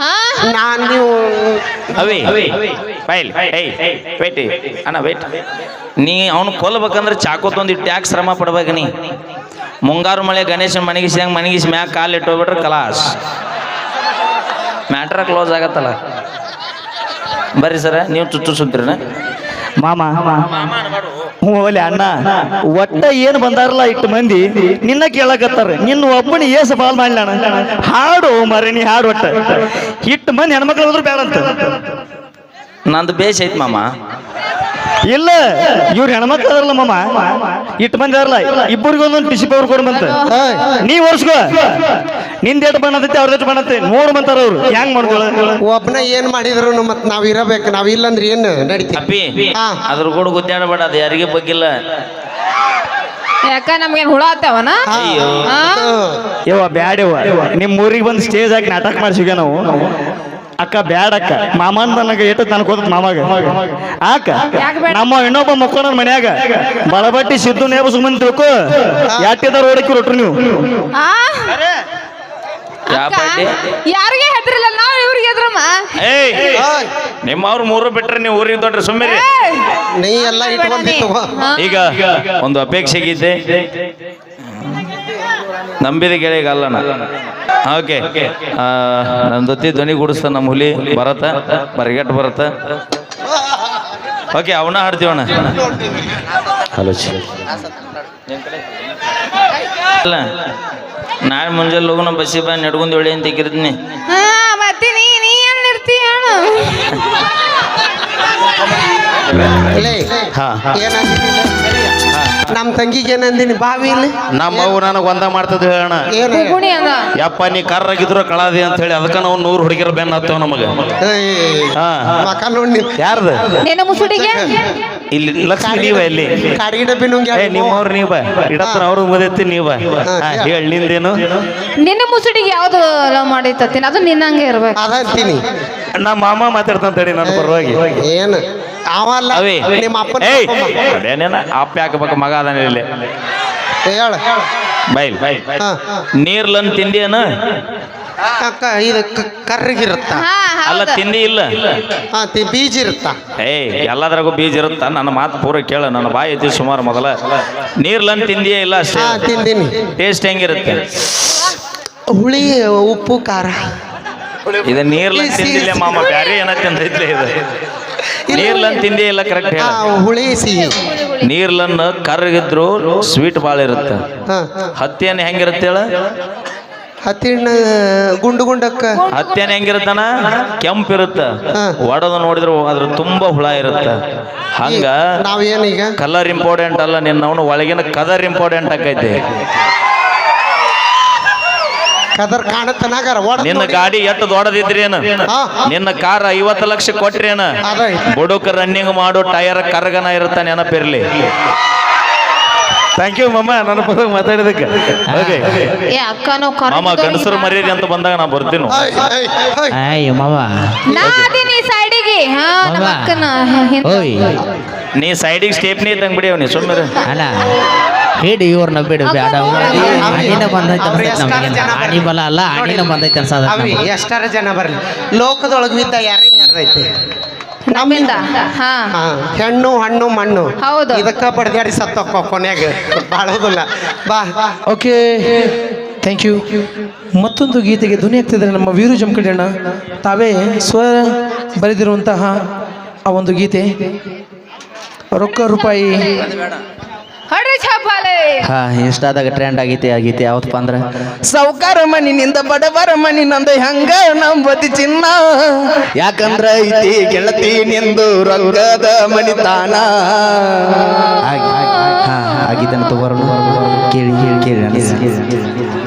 ಹಾ? ನಾನ್ ನೀವು ಅವಿ. ಫೈಲ್ ಏಯ್ ವೇಟ್. ಅಣ್ಣ ವೇಟ್. ನೀ ಅವನು ಕೊಲ್ಬೇಕಂದ್ರೆ ಚಾಕು ತಂದು ಟ್ಯಾಕ್ಸ್ ಶ್ರಮ ಪಡ್ಬೇಕು ನೀ. ಮುಂಗಾರು ಮಳೆ ಗಣೇಶನ ಮಣಗಿಸಿದಂಗೆ ಮನಗಿಸಿ ಮ್ಯಾಗ ಕಾಲು ಇಟ್ಟೋಗ್ಬಿಟ್ರೆ ಕಲಾಸ್. ಮ್ಯಾಟ್ರ ಕ್ಲೋಸ್ ಆಗತ್ತಲ್ಲ. ಬರ್ರಿ ಸರ ನೀವು ಚುಚ್ಚು ಸುತ್ತೀರನ ಮಾಮ. ಹ್ಞೂ ಒಲೆ ಅಣ್ಣ. ಒಟ್ಟ ಏನು ಬಂದಾರಲ್ಲ ಇಟ್ಟು ಮಂದಿ? ನಿನ್ನ ಕೇಳಕತ್ತಾರ. ನಿನ್ನ ಒಬ್ಬನ ಏಸ ಬಾಲ್ ಮಾಡ್ಲಣ ಹಾಡು ಮರಿ ನೀ ಹಾಡು ಒಟ್ಟ. ಇಟ್ಟು ಮಂದಿ ಹೆಣ್ಮಕ್ಳು ಹೋದ್ರು ಬೇಡ ಅಂತ. ನಂದು ಬೇಷ್ ಐತ್ ಮಾಮ. ಇಲ್ಲ ಇವ್ರ ಹೆಣ್ಮಕ್ಳು ಅದಾರಲ್ಲ ಮಮ್ಮ ಇಟ್ಟು ಬಂದಾರಲ್ಲ ಅದಾರಲ್ಲ ಇಬ್ಬರಿಗೆ ಒಂದೊಂದು ಟಿಸಿ ಪವರ್ ಕೊಡ್ಬಂತ ನೀ ಓಡಿಸ್ಕೋ. ನಿಂದ ಎಷ್ಟು ಬಣ್ಣತೈತಿ ಅವ್ರದ್ದು ಎಷ್ಟು ಬಣ್ಣತೈತಿ ನೋಡ್ಬಂತಾರ ಅವ್ರು. ಹೆಂಗ್ ಮಾಡ್ಕೊಳ? ಒಬ್ಬನ ಏನ್ ಮಾಡಿದ್ರು ಮತ್ ನಾವ್ ಇರಬೇಕು ನಾವ್ ಇಲ್ಲಂದ್ರೆ ಏನ್ ನಡೀತೀವಿ. ಅದ್ರ ಕೂಡ ಗುದ್ದಾಡಬೇಡ ಅದು ಯಾರಿಗೆ ಬಗ್ಗಿಲ್ಲ. ಯಾಕ ನಮ್ಗೇನ್ ಹುಳ ಆತವನ? ಅಯ್ಯೋ ಯವ್ವ ಬ್ಯಾಡವ್ವ ನಿಮ್ಮ ಊರಿಗೆ ಬಂದು ಸ್ಟೇಜ್ ಹಾಕಿ ನಾಟಕ ಮಾಡ್ಸಿವ್ಯ ನಾವು? ಅಕ್ಕ ಬ್ಯಾಡ ಅಕ್ಕ. ಮಾಮ ಅಂತ ನನಗೆ ಏಟ ಹೋದ ಮಾಮಾಗ. ಆಕ ನಮ್ಮ ಇನ್ನೊಬ್ಬ ಮಕ್ಕಳ ಮನ್ಯಾಗ ಬಳಬಟ್ಟಿ ಸಿದ್ದು ನೇಬ ಸುಮ್ಮನೆ ತಿಳ್ಕೊ ಯಾಟಿದ ರೋಡಕ್ಕೆ ಹೊಟ್ರು ನೀವು. ಯಾರಿಗೆ ಹೆದ್ರಿಲ್ಲ? ನಾವು ಇವ್ರಿಗೆ ಹೆದ್ರಮ್ಮ ಏಯ್ ನಿಮ್ಮ ನಿಮ್ಮವ್ರು ಮೂರು ಬಿಟ್ರೆ ನೀವು ಊರಿಗೆ ದೊಡ್ಡ ಸುಮ್ಮನೆ! ನೀ ಎಲ್ಲ ಇಟ್ಕೊಂಡಿ ಈಗ ಒಂದು ಅಪೇಕ್ಷೆಗಿದ್ದೆ ನಂಬಿದ ಗೆಳೆಗಲ್ಲನ ಓಕೆ ನನ್ನ ಜೊತೆ ಧ್ವನಿ ಗುಡಿಸ್ತ ನಮ್ಮ ಹುಲಿ ಬರತ್ತ ಬರಿಗಟ್ಟು ಬರತ್ತ ಓಕೆ ಅವನ ಹಾಡ್ತೀವಣ್ಣ ಹಲೋ ಅಲ್ಲ ನಾಳೆ ಮುಂಜಾನೆ ಹೋಗೋಣ ಬಸ್ಸಿ ಬಾ ನಡ್ಕೊಂಡು ಒಳ್ಳೆ ಅಂತ ಇಕ್ಕಿರ್ತೀನಿ ಹಾ ಹಾ ಏನಂದಿಲ್ಲ ನಮ್ ತಂಗಿಗೆ ಏನಂದಿನಿ ಬಾವಿ ಇಲ್ಲಿ. ನಮ್ಮ ಅವು ನನಗೆ ಒಂದ ಮಾಡ್ತದ ಹೇಳೋಣ ಏನ್? ಗುಣಿ ಅಂದ. ಯಪ್ಪ ನೀ ಕರ್ರಾಗಿದ್ರು ಕಳಾದಿ ಅಂತ ಹೇಳಿ ಅದಕ್ಕ ನಾವು ನೂರು ಹುಡುಗಿರ ಬೆನ್ನ ಹತ್ತೇವ ನಮಗೆ. ಹಾ. ಮಕ ನೋಡಿ ನೀನ್. ಯಾರ್ದು? ನಿನ್ನ ಮುಸುಡಿಗೆ? ಇಲ್ಲಿ ಲಕ್ಷ್ಮಿ ನೀವ ಇಲ್ಲಿ. ಕಾಡಿಗೆ ಡಬ್ಬಿ ನುಂಗ್ಯ ಏ ನಿಮ್ಮವ್ರು ನೀವ ಇಡತ್ರ ಅವ್ರು ಮುದೈತಿ ನೀವ ಹೇಳಿ. ನಿಂದೇನು? ನಿನ್ನ ಮುಸುಡಿಗೆ ಯಾವ್ದು ಲವ್ ಅದು ನಿನ್ನಂಗೆ ಇರ್ಬೇಕು. ಅದ ಅಂತೀನಿ. ನಮ್ಮ ಮಾಮ ಮಾತಾಡ್ತಾನೆ ತಡಿ ನನ್ನ ಪರವಾಗಿ. ಏನು? ಅವಲ್ಲ ಅವೇ ನಿಮ್ಮ ಅಪ್ಪನ ಏಯ್ ಅದೇನೇನ ಅಪ್ಪ ಹಾಕಬೇಕು ಮಗ ಅದಾನೆ ಇಲ್ಲಿ. ಹೇಳ. ಬೈಲ್. ಬೈ ನೀರ್ಲನ್ ತಿಂದಿಯನ ಅಕ್ಕ ಇದು ಕರ್ರಗಿರುತ್ತ ಹಾ ಅಲ್ಲ ತಿಂಡಿ ಇಲ್ಲ. ಹಾ ತಿ- ಬೀಜ ಇರುತ್ತ? ಏಯ್ ಎಲ್ಲದ್ರಾಗೂ ಬೀಜ ಇರುತ್ತ? ನನ್ನ ಮಾತು ಪೂರ ಕೇಳ. ನನ್ನ ಬಾಯಿ ಐತಿ ಸುಮಾರು ಮೊದಲ. ನೀರ್ಲನ್ ತಿಂದಿಯೇ ಇಲ್ಲ ಅಷ್ಟೇ. ಹಾ ತಿಂದೀನಿ. ಟೇಸ್ಟ್ ಹೆಂಗಿರುತ್ತೆ? ಹುಳಿ ಉಪ್ಪು ಖಾರ. ಇದು ನೀರ್ಲನ್ ತಿಂದಿಲ್ಲ ಮಾಮ ಬ್ಯಾರೆ ಏನ ತಿಂದೈತ್ಲೆ ಇದು. ನೀರ್ಲನ್ ತಿಂದೇ ಇಲ್ಲ. ಕರೆಕ್ಟ್ ಹೇಳ. ಹುಳಿ ಸಿಹಿ ನೀರ್ಲನ್ನ ಕರಗಿದ್ರು ಸ್ವೀಟ್ ಭಾಳ ಇರುತ್ತೆ. ಹತ್ತಿಯನ್ನ ಹತ್ತಿಯನ್ನು ಹೆಂಗಿರುತ್ತೆ ಹೇಳ? ಹತ್ತಿಣ್ಣ ಗುಂಡು ಗುಂಡಕ್ಕ. ಹತ್ತಿಯನ್ನು ಹೆಂಗಿರುತ್ತಾನ ಕೆಂಪ್ ಇರುತ್ತ. ಒಡದು ನೋಡಿದ್ರು ಅದ್ರ ತುಂಬಾ ಹುಳ ಇರುತ್ತ. ಹಂಗ ನಾವೇನೀಗ ಕಲರ್ ಇಂಪಾರ್ಟೆಂಟ್ ಅಲ್ಲ ನಿನ್ನವನು ಒಳಗಿನ ಕದರ್ ಇಂಪಾರ್ಟೆಂಟ್ ಆಕೈತಿ. ಕದರ್ ಕಾಣತ್ತನಾಗಾರ ನಿನ್ನ ಗಾಡಿ ಎಷ್ಟು ದೊಡ್ಡದಿದ್ರೇನ. ನಿನ್ನ ಕಾರ್ ಐವತ್ತು ಲಕ್ಷ ಕೊಟ್ರೇನ ಬುಡುಕ ರನ್ನಿಂಗ್ ಮಾಡೋ ಟೈರ್ ಕರಗನ ಇರುತ್ತ ನೆನಪಿರ್ಲಿ. ಥ್ಯಾಂಕ್ ಯು ಮಮ್ಮ ನನ್ನ ಪದ ಮಾತಾಡಿದಕ್ಕೆ ಓಕೆ ಏ ಅಕ್ಕ ನಾವು ಮಾಮ ಗಂಡಸರು ಮರ್ಯಾದೆ ಅಂತ ಬಂದಾಗ ನಾ ಬರ್ತೀನಿ. ನೀ ಮಾವ ನಾ ಅದೀನಿ ಸೈಡಿಗೆ ಹಾ ನಮ್ಮ ಮಾವ. ಅಕ್ಕನ ಹಿಂದೆ. ಓಯ್. ನೀ ಸೈಡಿಗೆ ಸ್ಟೇಪ್ನಿ ತಂಗ್ ಬಿಡಿ ಅವ್ನಿ ಸುಮ್ಮನೆ ಅಲ್ಲ. ಹೇಳಿ ಇವ್ರನ್ನ ಬಿಡು. ಬೇಡ ಬಂದೈತೆ ಅನ್ಸೈತೆ ನಮಗೆ. ಆಣಿ ಬಲ ಅಲ್ಲ ಆಣಿನ ಬಂದೈತೆ ಅನ್ಸದ ಅವಿ ಎಷ್ಟಾರ ಜನ ಬರಲಿ? ಲೋಕದೊಳಗೆ ಬಿದ್ದ ಯಾರಿಂದ ನಡೆದೈತಿ? ನಮ್ಮಿಂದ? ಹಾ. ಹಾ ಹೆಣ್ಣು ಹಣ್ಣು ಮಣ್ಣು. ಹೌದು. ಇದಕ್ಕ ಬಡ್ದ್ಯಾಡಿ ಸತ್ತಪ್ಪ ಕೊನೆಯಾಗ. ಬಾಳೋದಿಲ್ಲ. ಬಾ. ಓಕೆ. ಥ್ಯಾಂಕ್ ಯು ಮತ್ತೊಂದು ಗೀತೆಗೆ ಧ್ವನಿ ಆಗ್ತಿದ್ದಾರೆ ನಮ್ಮ ವೀರು ಜಮಖಂಡಣ್ಣ ತಾವೇ ಸ್ವ ಬರೆದಿರುವಂತಹ ಆ ಒಂದು ಗೀತೆ. ರೊಕ್ಕ ರೂಪಾಯಿ. ಹಾ ಇನ್ಸ್ಟಾದಾಗ ಟ್ರೆಂಡ್ ಆಗೈತಿ ಆಗೈತಿ. ಗೀತೆ ಯಾವತ್ತಪ್ಪ ಅಂದ್ರೆ? ಸೌಕಾರ ಮನಿನಿಂದ ಬಡವರ ಮನಿನಂದ ಹೆಂಗ ನಂಬತಿ ಚಿನ್ನ? ಯಾಕಂದ್ರ ಐತಿ ಗೆಳತಿ ನಿಂದು ರಂಗದ ಮನಿತಾನ. ಆಗಿದ್ದನ್ನು ತಗೋರು ಕೇಳಿ ಕೇಳಿ ಕೇಳಿ.